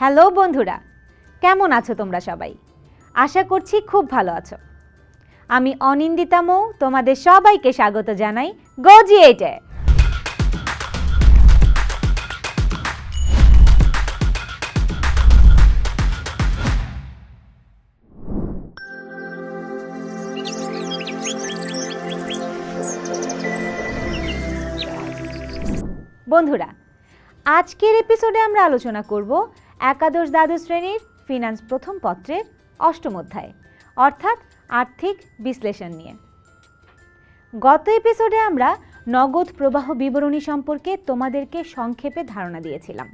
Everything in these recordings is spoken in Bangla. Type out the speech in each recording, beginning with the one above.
হ্যালো বন্ধুরা, কেমন আছো তোমরা সবাই? আশা করছি খুব ভালো আছো। আমি অনিন্দিতা মৌ, তোমাদের সবাইকে স্বাগত জানাই গজি গজিয়েটে বন্ধুরা, আজকের এপিসোডে আমরা আলোচনা করব একাদশ দ্বাদশ শ্রেণির ফিনান্স প্রথম পত্রের অষ্টম অধ্যায়, অর্থাৎ আর্থিক বিশ্লেষণ নিয়ে। গত এপিসোডে আমরা নগদ প্রবাহ বিবরণী সম্পর্কে তোমাদেরকে সংক্ষেপে ধারণা দিয়েছিলাম।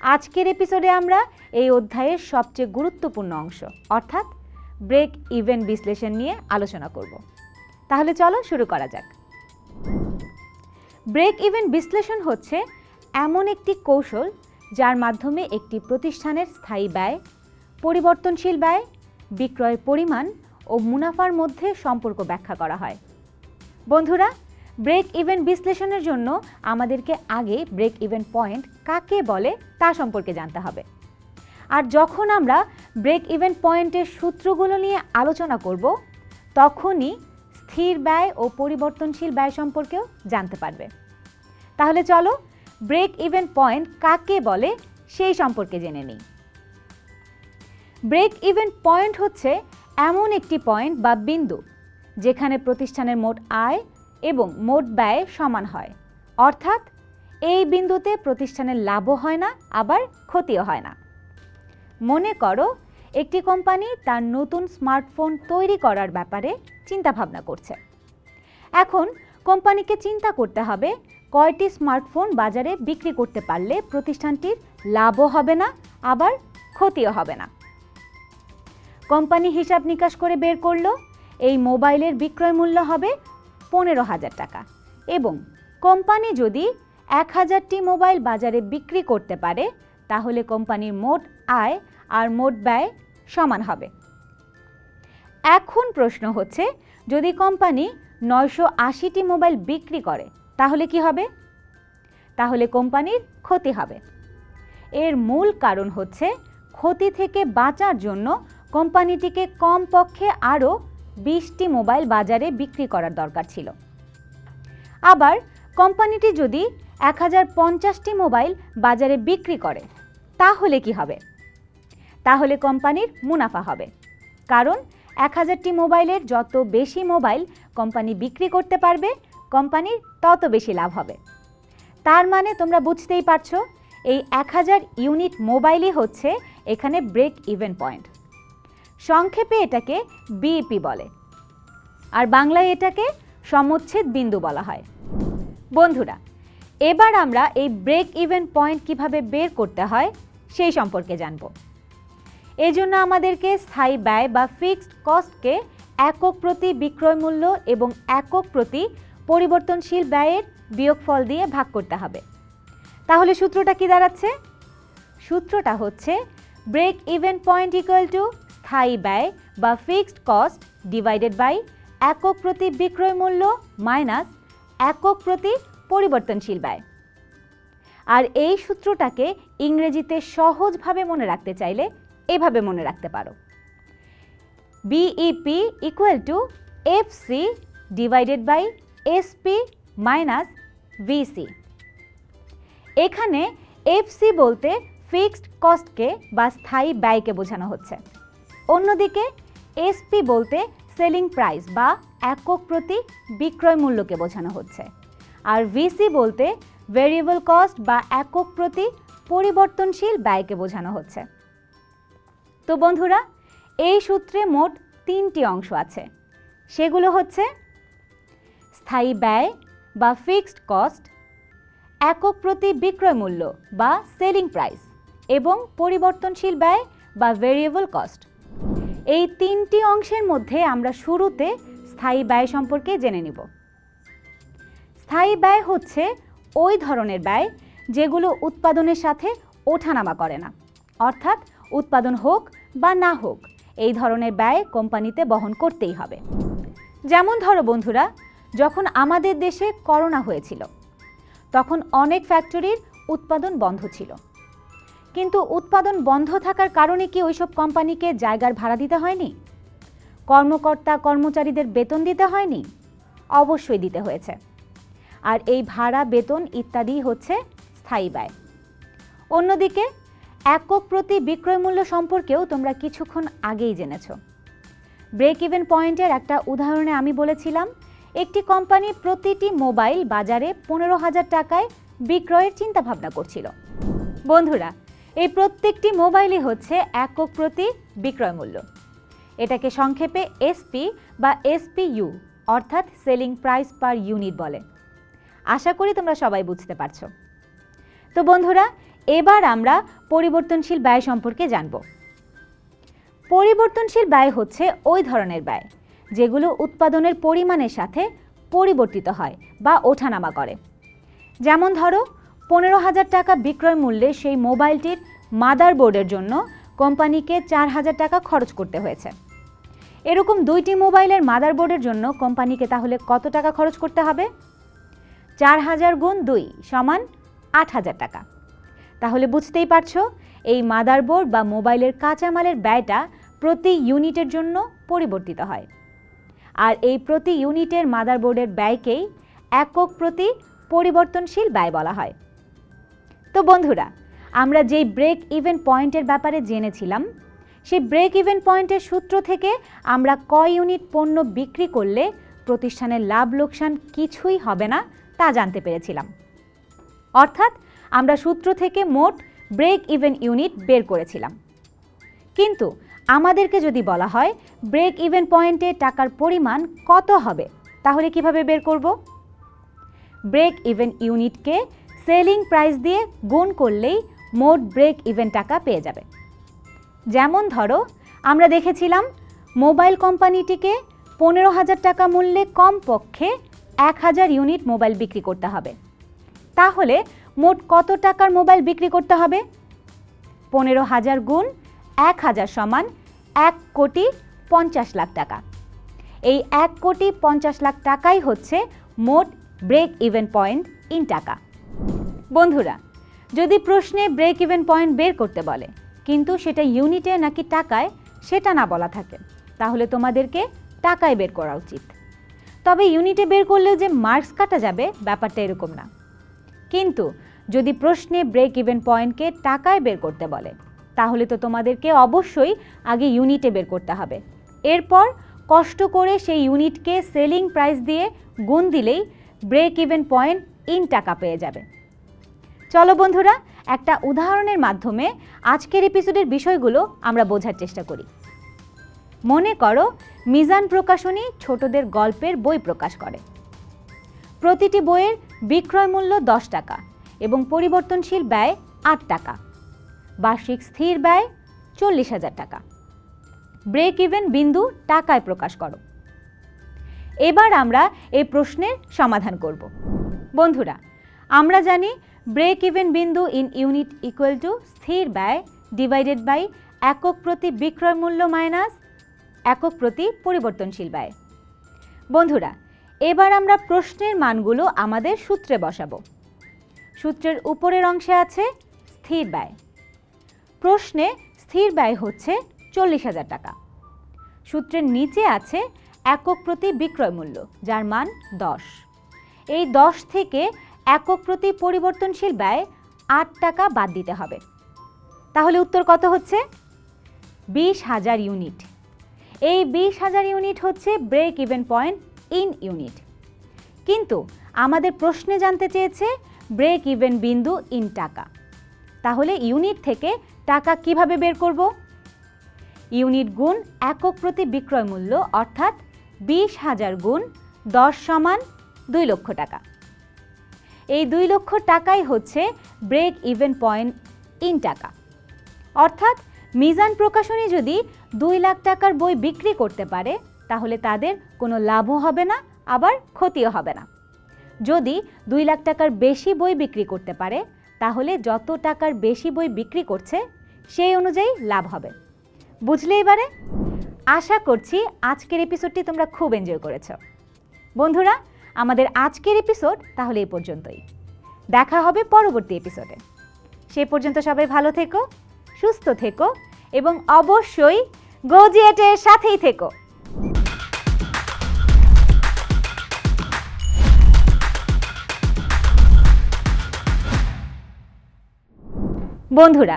আজকের এপিসোডে আমরা এই অধ্যায়ের সবচেয়ে গুরুত্বপূর্ণ অংশ, অর্থাৎ ব্রেক ইভেন্ট বিশ্লেষণ নিয়ে আলোচনা করব। তাহলে চলো শুরু করা যাক। ব্রেক ইভেন বিশ্লেষণ হচ্ছে এমন একটি কৌশল যার মাধ্যমে একটি প্রতিষ্ঠানের স্থায়ী ব্যয়, পরিবর্তনশীল ব্যয় বিক্রয়ের পরিমাণ ও মুনাফার মধ্যে সম্পর্ক ব্যাখ্যা করা হয়। বন্ধুরা, ব্রেক ইভেন বিশ্লেষণের জন্য আমাদেরকে আগে ব্রেক ইভেন পয়েন্ট কাকে বলে তা সম্পর্কে জানতে হবে। আর যখন আমরা ব্রেক ইভেন পয়েন্টের সূত্রগুলো নিয়ে আলোচনা করব, তখনই স্থির ব্যয় ও পরিবর্তনশীল ব্যয় সম্পর্কেও জানতে পারবে। তাহলে চলো ব্রেক ইভেন পয়েন্ট কাকে বলে সেই সম্পর্কে জেনে নিই। ব্রেক ইভেন পয়েন্ট হচ্ছে এমন একটি পয়েন্ট বা বিন্দু যেখানে প্রতিষ্ঠানের মোট আয় এবং মোট ব্যয় সমান হয়। অর্থাৎ এই বিন্দুতে প্রতিষ্ঠানের লাভও হয় না, আবার ক্ষতিও হয় না। মনে করো একটি কোম্পানি তার নতুন স্মার্টফোন তৈরি করার ব্যাপারে চিন্তাভাবনা করছে। এখন কোম্পানিকে চিন্তা করতে হবে কয়টি স্মার্টফোন বাজারে বিক্রি করতে পারলে প্রতিষ্ঠানটির লাভও হবে না, আবার ক্ষতিও হবে না। কোম্পানি হিসাব নিকাশ করে বের করল, এই মোবাইলের বিক্রয় মূল্য হবে পনেরো হাজার টাকা এবং কোম্পানি যদি এক হাজারটি মোবাইল বাজারে বিক্রি করতে পারে, তাহলে কোম্পানির মোট আয় আর মোট ব্যয় সমান হবে। এখন প্রশ্ন হচ্ছে, যদি কোম্পানি নয়শো আশিটি মোবাইল বিক্রি করে তাহলে কি হবে? তাহলে কোম্পানির ক্ষতি হবে। এর মূল কারণ হচ্ছে ক্ষতি থেকে বাঁচার জন্য কোম্পানিটিকে কমপক্ষে আরও বিশটি মোবাইল বাজারে বিক্রি করার দরকার ছিল। আবার কোম্পানিটি যদি এক হাজার পঞ্চাশটি মোবাইল বাজারে বিক্রি করে, তাহলে কি হবে? তাহলে কোম্পানির মুনাফা হবে। কারণ এক হাজারটি মোবাইলের যত বেশি মোবাইল কোম্পানি বিক্রি করতে পারবে কোম্পানির তত বেশি লাভ হবে। তার মানে তোমরা বুঝতেই পারছ, এই এক হাজার ইউনিট মোবাইলই হচ্ছে এখানে ব্রেক ইভেন পয়েন্ট সংক্ষেপে এটাকে বিইপি বলে। আর বাংলায় এটাকে সমচ্ছেদ বিন্দু বলা হয়। বন্ধুরা, এবার আমরা এই ব্রেক ইভেন পয়েন্ট কীভাবে বের করতে হয় সেই সম্পর্কে জানব। এজন্য আমাদেরকে স্থায়ী ব্যয় বা ফিক্সড কস্টকে একক প্রতি বিক্রয় মূল্য এবং একক প্রতি পরিবর্তনশীল ব্যয়ের বিয়োগফল দিয়ে ভাগ করতে হবে। তাহলে সূত্রটা কি দাঁড়াচ্ছে? সূত্রটা হচ্ছে break even point equal to স্থায়ী ব্যয় বা ফিক্সড কস্ট ডিভাইডেড বাই একক প্রতি বিক্রয় মূল্য মাইনাস একক প্রতি পরিবর্তনশীল ব্যয়। আর এই সূত্রটাকে ইংরেজিতে সহজভাবে মনে রাখতে চাইলে এভাবে মনে রাখতে পারো। BEP equal to F C divided by SP minus VC এখানে এফসি বলতে ফিক্সড কস্টকে বা স্থায়ী ব্যয়কে বোঝানো হচ্ছে। অন্যদিকে এসপি বলতে সেলিং প্রাইস বা একক প্রতি বিক্রয় মূল্যকে বোঝানো হচ্ছে। আর ভিসি বলতে ভেরিয়েবল কস্ট বা একক প্রতি পরিবর্তনশীল ব্যয়কে বোঝানো হচ্ছে। তো বন্ধুরা, এই সূত্রে মোট তিনটি অংশ আছে। সেগুলো হচ্ছে স্থায়ী ব্যয় বা ফিক্সড কস্ট একক প্রতি বিক্রয় মূল্য বা সেলিং প্রাইস এবং পরিবর্তনশীল ব্যয় বা ভেরিয়েবল কস্ট এই তিনটি অংশের মধ্যে আমরা শুরুতে স্থায়ী ব্যয় সম্পর্কে জেনে নিব। স্থায়ী ব্যয় হচ্ছে ওই ধরনের ব্যয় যেগুলো উৎপাদনের সাথে ওঠানামা করে না, অর্থাৎ উৎপাদন হোক বা না হোক, এই ধরনের ব্যয় কোম্পানিতে বহন করতেই হবে। যেমন ধরো বন্ধুরা যখন আমাদের দেশে করোনা হয়েছিল, তখন অনেক ফ্যাক্টরির উৎপাদন বন্ধ ছিল। কিন্তু উৎপাদন বন্ধ থাকার কারণে কি ওইসব কোম্পানিকে জায়গার ভাড়া দিতে হয়নি? কর্মকর্তা, কর্মচারীদের বেতন দিতে হয়নি? অবশ্যই দিতে হয়েছে। আর এই ভাড়া, বেতন ইত্যাদি হচ্ছে স্থায়ী ব্যয়। অন্যদিকে, একক প্রতি বিক্রয় মূল্য সম্পর্কেও তোমরা কিছুক্ষণ আগেই জেনেছ। ব্রেক ইভেন পয়েন্টের একটা উদাহরণে আমি বলেছিলাম একটি কোম্পানি প্রতিটি মোবাইল বাজারে পনেরো হাজার টাকায় বিক্রয়ের চিন্তা ভাবনা করছিল। বন্ধুরা, এই প্রত্যেকটি মোবাইলই হচ্ছে একক প্রতি বিক্রয় মূল্য। এটাকে সংক্ষেপে এসপি বা এসপিইউ, অর্থাৎ সেলিং প্রাইস পার ইউনিট বলে। আশা করি তোমরা সবাই বুঝতে পারছ। তো বন্ধুরা, এবার আমরা পরিবর্তনশীল ব্যয় সম্পর্কে জানব। পরিবর্তনশীল ব্যয় হচ্ছে ওই ধরনের ব্যয়। যেগুলো উৎপাদনের পরিমাণের সাথে পরিবর্তিত হয় বা ওঠানামা করে। যেমন ধরো, পনেরো হাজার টাকা বিক্রয় মূল্যে সেই মোবাইলটির মাদার বোর্ডের জন্য কোম্পানিকে চার হাজার টাকা খরচ করতে হয়েছে। এরকম দুইটি মোবাইলের মাদার বোর্ডের জন্য কোম্পানিকে তাহলে কত টাকা খরচ করতে হবে? চার হাজার গুণ দুই সমান আট হাজার টাকা। তাহলে বুঝতেই পারছ, এই মাদারবোর্ড বা মোবাইলের কাঁচামালের ব্যয়টা প্রতি ইউনিটের জন্য পরিবর্তিত হয়। আর এই প্রতি ইউনিটের মাদারবোর্ডের ব্যয়কেই একক প্রতি পরিবর্তনশীল ব্যয় বলা হয়। তো বন্ধুরা, আমরা যেই ব্রেক ইভেন পয়েন্টের ব্যাপারে জেনেছিলাম, সেই ব্রেক ইভেন পয়েন্টের সূত্র থেকে আমরা কয় ইউনিট পণ্য বিক্রি করলে প্রতিষ্ঠানের লাভ লোকসান কিছুই হবে না তা জানতে পেরেছিলাম। অর্থাৎ আমরা সূত্র থেকে মোট ব্রেক ইভেন ইউনিট বের করেছিলাম। কিন্তু আমাদেরকে যদি বলা হয় ব্রেক ইভেন পয়েন্টে টাকার পরিমাণ কত হবে? তাহলে কীভাবে বের করব? ব্রেক ইভেন ইউনিটকে সেলিং প্রাইস দিয়ে গুণ করলেই মোট ব্রেক ইভেন টাকা পেয়ে যাবে। যেমন ধরো, আমরা দেখেছিলাম মোবাইল কোম্পানিটিকে পনেরো হাজার টাকা মূল্যে কমপক্ষে এক হাজার ইউনিট মোবাইল বিক্রি করতে হবে। তাহলে মোট কত টাকার মোবাইল বিক্রি করতে হবে? পনেরো হাজার গুণ এক হাজার সমান এক কোটি পঞ্চাশ লাখ টাকা। এই এক কোটি পঞ্চাশ লাখ টাকাই হচ্ছে মোট ব্রেক ইভেন পয়েন্ট ইন টাকা। বন্ধুরা, যদি প্রশ্নে ব্রেক ইভেন পয়েন্ট বের করতে বলে, কিন্তু সেটা ইউনিটে নাকি টাকায়, সেটা না বলা থাকে, তাহলে তোমাদেরকে টাকায় বের করা উচিত। তবে ইউনিটে বের করলেও যে মার্কস কাটা যাবে, ব্যাপারটা এরকম না। কিন্তু যদি প্রশ্নে ব্রেক ইভেন পয়েন্টকে টাকায় বের করতে বলে তাহলে তো তোমাদেরকে অবশ্যই আগে ইউনিটে বের করতে হবে। এরপর কষ্ট করে সেই ইউনিটকে সেলিং প্রাইস দিয়ে গুণ দিলেই ব্রেক ইভেন পয়েন্ট ইন টাকা পেয়ে যাবে। চলো বন্ধুরা, একটা উদাহরণের মাধ্যমে আজকের এপিসোডের বিষয়গুলো আমরা বোঝার চেষ্টা করি। মনে করো, মিজান প্রকাশনী ছোটদের গল্পের বই প্রকাশ করে। প্রতিটি বইয়ের বিক্রয় মূল্য দশ টাকা এবং পরিবর্তনশীল ব্যয় আট টাকা। বার্ষিক স্থির ব্যয় চল্লিশ হাজার টাকা। ব্রেক ইভেন বিন্দু টাকায় প্রকাশ করো। এবার আমরা এই প্রশ্নের সমাধান করব। বন্ধুরা, আমরা জানি ব্রেক ইভেন বিন্দু ইন ইউনিট ইকুয়াল টু স্থির ব্যয় ডিভাইডেড বাই একক প্রতি বিক্রয় মূল্য মাইনাস একক প্রতি পরিবর্তনশীল ব্যয়। বন্ধুরা, এবার আমরা প্রশ্নের মানগুলো আমাদের সূত্রে বসাবো। সূত্রের উপরের অংশে আছে স্থির ব্যয়। প্রশ্নে স্থির ব্যয় হচ্ছে চল্লিশ হাজার টাকা। সূত্রের নিচে আছে একক প্রতি বিক্রয় মূল্য, যার মান দশ। এই দশ থেকে একক প্রতি পরিবর্তনশীল ব্যয় আট টাকা বাদ দিতে হবে। তাহলে উত্তর কত হচ্ছে? বিশ হাজার ইউনিট। এই বিশ হাজার ইউনিট হচ্ছে break even point in unit কিন্তু আমাদের প্রশ্নে জানতে চেয়েছে ব্রেক ইভেন বিন্দু ইন টাকা। তাহলে ইউনিট থেকে টাকা কীভাবে বের করব? ইউনিট গুণ একক প্রতি বিক্রয় মূল্য, অর্থাৎ বিশ হাজার গুণ দশ সমান দুই লক্ষ টাকা। এই দুই লক্ষ টাকাই হচ্ছে ব্রেক ইভেন পয়েন্ট ইন টাকা। অর্থাৎ মিজান প্রকাশনী যদি দুই লাখ টাকার বই বিক্রি করতে পারে, তাহলে তাদের কোনো লাভও হবে না, আবার ক্ষতিও হবে না। যদি দুই লাখ টাকার বেশি বই বিক্রি করতে পারে তাহলে যত টাকার বেশি বই বিক্রি করছে, সেই অনুযায়ী লাভ হবে। বুঝলে এবারে? আশা করছি আজকের এপিসোডটি তোমরা খুব এনজয় করেছ। বন্ধুরা, আমাদের আজকের এপিসোড তাহলে এই পর্যন্তই। দেখা হবে পরবর্তী এপিসোডে সে পর্যন্ত সবাই ভালো থেকো, সুস্থ থেকো, এবং অবশ্যই গোজিয়েটের সাথেই থেকো। বন্ধুরা,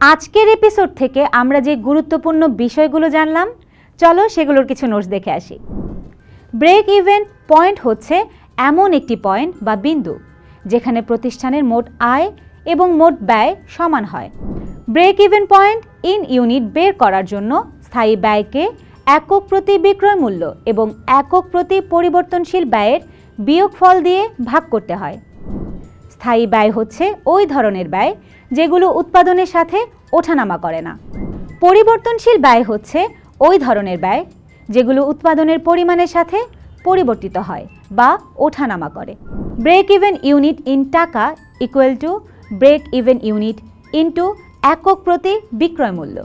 আজকের এপিসোড থেকে আমরা যে গুরুত্বপূর্ণ বিষয়গুলো জানলাম, চলো সেগুলোর কিছু নোটস দেখে আসি। ব্রেক ইভেন পয়েন্ট হচ্ছে এমন একটি পয়েন্ট বা বিন্দু, যেখানে প্রতিষ্ঠানের মোট আয় এবং মোট ব্যয় সমান হয়। Break even point in unit বের করার জন্য স্থায়ী ব্যয়কে একক প্রতি বিক্রয় মূল্য এবং একক প্রতি পরিবর্তনশীল ব্যয়ের বিয়োগফল দিয়ে ভাগ করতে হয়। স্থায়ী ব্যয় হচ্ছে ওই ধরনের ব্যয় যেগুলো উৎপাদনের সাথে ওঠানামা করে না। পরিবর্তনশীল ব্যয় হচ্ছে ওই ধরনের ব্যয় যেগুলো উৎপাদনের পরিমাণের সাথে পরিবর্তিত হয় বা ওঠানামা করে। ব্রেক ইভেন ইউনিট ইন টাকা equal to break even unit into একক প্রতি বিক্রয় মূল্য।